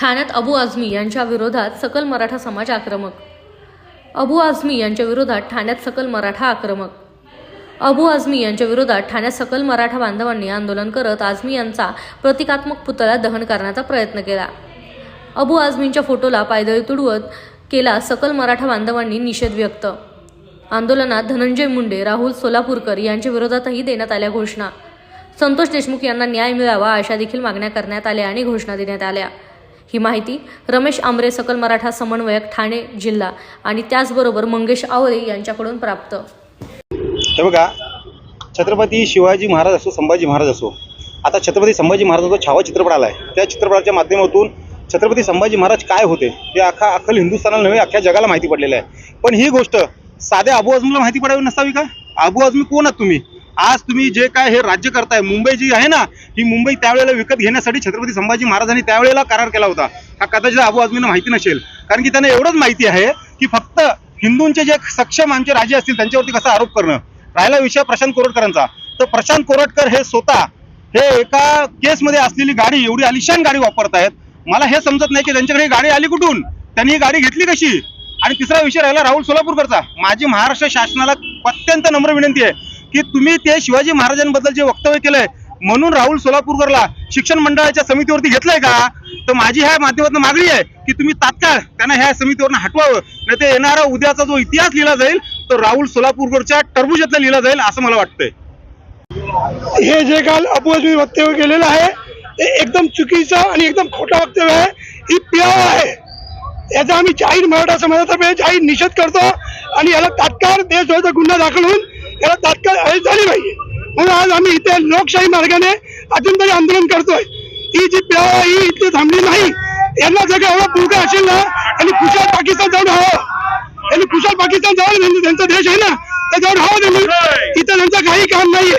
ठाण्यात अबू आझमी यांच्या विरोधात सकल मराठा समाज आक्रमक. अबू आझमी यांच्या विरोधात ठाण्यात सकल मराठा आक्रमक. अबू आझमी यांच्या विरोधात ठाण्यात सकल मराठा बांधवांनी आंदोलन करत आझमी यांचा प्रतिकात्मक पुतळा दहन करण्याचा प्रयत्न केला. अबू आझमींच्या फोटोला पायदळी तुडवत केला सकल मराठा बांधवांनी निषेध व्यक्त. आंदोलनात धनंजय मुंडे राहुल सोलापूरकर यांच्या विरोधातही देण्यात आल्या घोषणा. संतोष देशमुख यांना न्याय मिळावा अशा देखील मागण्या करण्यात आल्या आणि घोषणा देण्यात आल्या. ही माहिती रमेश आमरे सकल मराठा समन्वयक ठाणे जिल्हा आणि त्याचबरोबर मंगेश आवळे यांच्याकडून प्राप्त. हे बघा छत्रपती शिवाजी महाराज असो संभाजी महाराज असो आता छत्रपती संभाजी महाराजांचा छावा चित्रपट आला आहे त्या चित्रपटाच्या माध्यमातून छत्रपती संभाजी महाराज काय होते हे अख्खा अख्खल हिंदुस्थानाला नव्हे अख्ख्या जगाला माहिती पडलेलं आहे. पण ही गोष्ट साध्या अबू आझमीला माहिती पडावी नसावी का? अबू आजमी कोण आहात तुम्ही? आज तुम्ही जे काय हे राज्य करताय मुंबई जी आहे ना ही मुंबई त्यावेळेला विकत घेण्यासाठी छत्रपती संभाजी महाराजांनी त्यावेळेला करार केला होता. हा कदाचित अबू आझमींना माहिती नसेल. कारण की त्यांना एवढंच माहिती आहे की फक्त हिंदूंचे जे सक्षम आमचे राजे असतील त्यांच्यावरती कसा आरोप करणं. राहिला विषय प्रशांत कोरटकरांचा. तर प्रशांत कोरटकर हे स्वतः हे एका केसमध्ये असलेली गाडी एवढी आलिशान गाडी वापरत आहेत मला हे समजत नाही की त्यांच्याकडे गाडी आली कुठून? त्यांनी ही गाडी घेतली कशी? आणि तिसरा विषय राहिला राहुल सोलापूरकरचा. माझी महाराष्ट्र शासनाला अत्यंत नम्र विनंती आहे. की तुम्ही ते शिवाजी महाराजांबद्दल जे वक्तव्य केलंय म्हणून राहुल सोलापूरकरला शिक्षण मंडळाच्या समितीवरती घेतलंय का? तर माझी ह्या माध्यमातून मागणी आहे की तुम्ही तात्काळ त्यांना ह्या समितीवरनं हटवावं नाही ते येणारा उद्याचा जो इतिहास लिहिला जाईल तो राहुल सोलापूरकरच्या टरबुजातला लिहिला जाईल असं मला वाटतंय. हे जे काल अपवाजी वक्तव्य केलेलं आहे ते एकदम चुकीचं आणि एकदम खोटं वक्तव्य आहे. ही पियाव आहे. याचा आम्ही जाहीर मराठा समाजातर्फे जाहीर निषेध करतो आणि याला तात्काळ देशद्रोहाचा गुन्हा दाखल होऊन याला तात्काळ अरेस्ट झाली पाहिजे. म्हणून आज आम्ही इथे लोकशाही मार्गाने अजून तरी आंदोलन करतोय. ही जी पियाव ही इथे थांबली नाही यांना जर का एवढा पुरका असेल ना आणि खुशाल पाकिस्तान जाऊन हवं. यांनी खुशाल पाकिस्तान जाऊन म्हणजे त्यांचा- देश आहे ना तर जाऊन हवं त्यांनी. इथं त्यांचं काही काम नाहीये.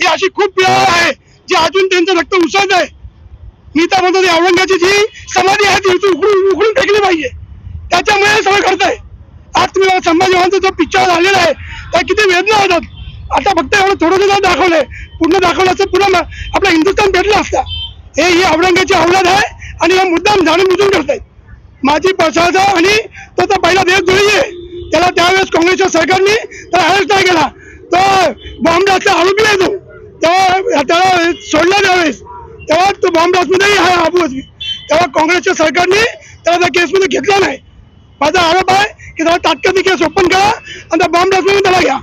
ही अशी खूप पिळाव आहे जी अजून त्यांचं रक्त उसळत आहे. मी तर म्हणतो औरंगाची जी समाधी आहे ती उखडून उखडून फेकली पाहिजे. त्याच्यामुळे हे सगळं करताय आज तुम्ही संभाजी महाराजांचा जो पिक्चर आलेला आहे त्या किती वेदना होतात आता फक्त एवढं थोडं दाखवलंय पूर्ण दाखवलं असतं पुन्हा आपला आपलं हिंदुस्थान भेटला असता. हे ही औरंगाची औलाद आहे आणि हे मुद्दाम जाणून बुजून करतायत माझी प्रसादा आणि तो तर पहिला देशद्रोही आहे. त्याला त्यावेळेस काँग्रेसच्या सरकारने त्याला अरेस्ट नाही केला. तो बॉम्बलासचा आरोपी आहे तो. तेव्हा त्याला सोडला त्यावेळेस. तेव्हा तो बॉम्बलासमध्येही आहे आबू तेव्हा काँग्रेसच्या सरकारने त्याला त्या केसमध्ये घेतला नाही. माझा आरोप आहे की त्याला तात्काळ केस ओपन करा आणि त्या बॉम्बलासमध्ये त्याला घ्या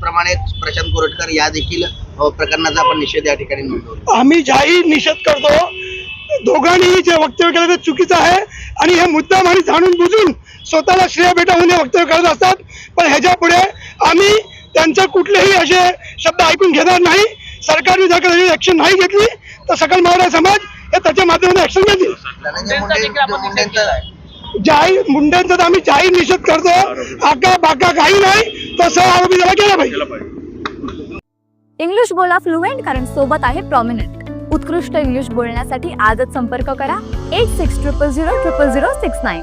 प्रमाणे प्रशांत कोरटकर या देखील प्रकरणाचा आपण निषेध या ठिकाणी नोंदवला. आम्ही जाहीर निषेध करतो दोघांनी जे वक्तव्य केलं ते चुकीचं आहे आणि हे मुद्दाम आणि जाणून बुजून स्वतःला श्रेय भेटावून हे वक्तव्य करत असतात. पण ह्याच्या पुढे आम्ही त्यांचे कुठलेही असे शब्द ऐकून घेणार नाही. सरकारने जर काही ऍक्शन नाही घेतली तर सकल मराठा समाज हे त्याच्या माध्यमातून ऍक्शन घेतील. मुंडेंचं जाहीर मुंड्यांचा तर आम्ही जाहीर निषेध करतो. आका बाका काही नाही तर सह आरोपी त्याला केला पाहिजे. इंग्लिश बोला फ्लुएंट कारण सोबत आहे प्रॉमिनंट उत्कृष्ट इंग्लिश बोलण्यासाठी आजच संपर्क करा. Eight six triple zero triple zero six nine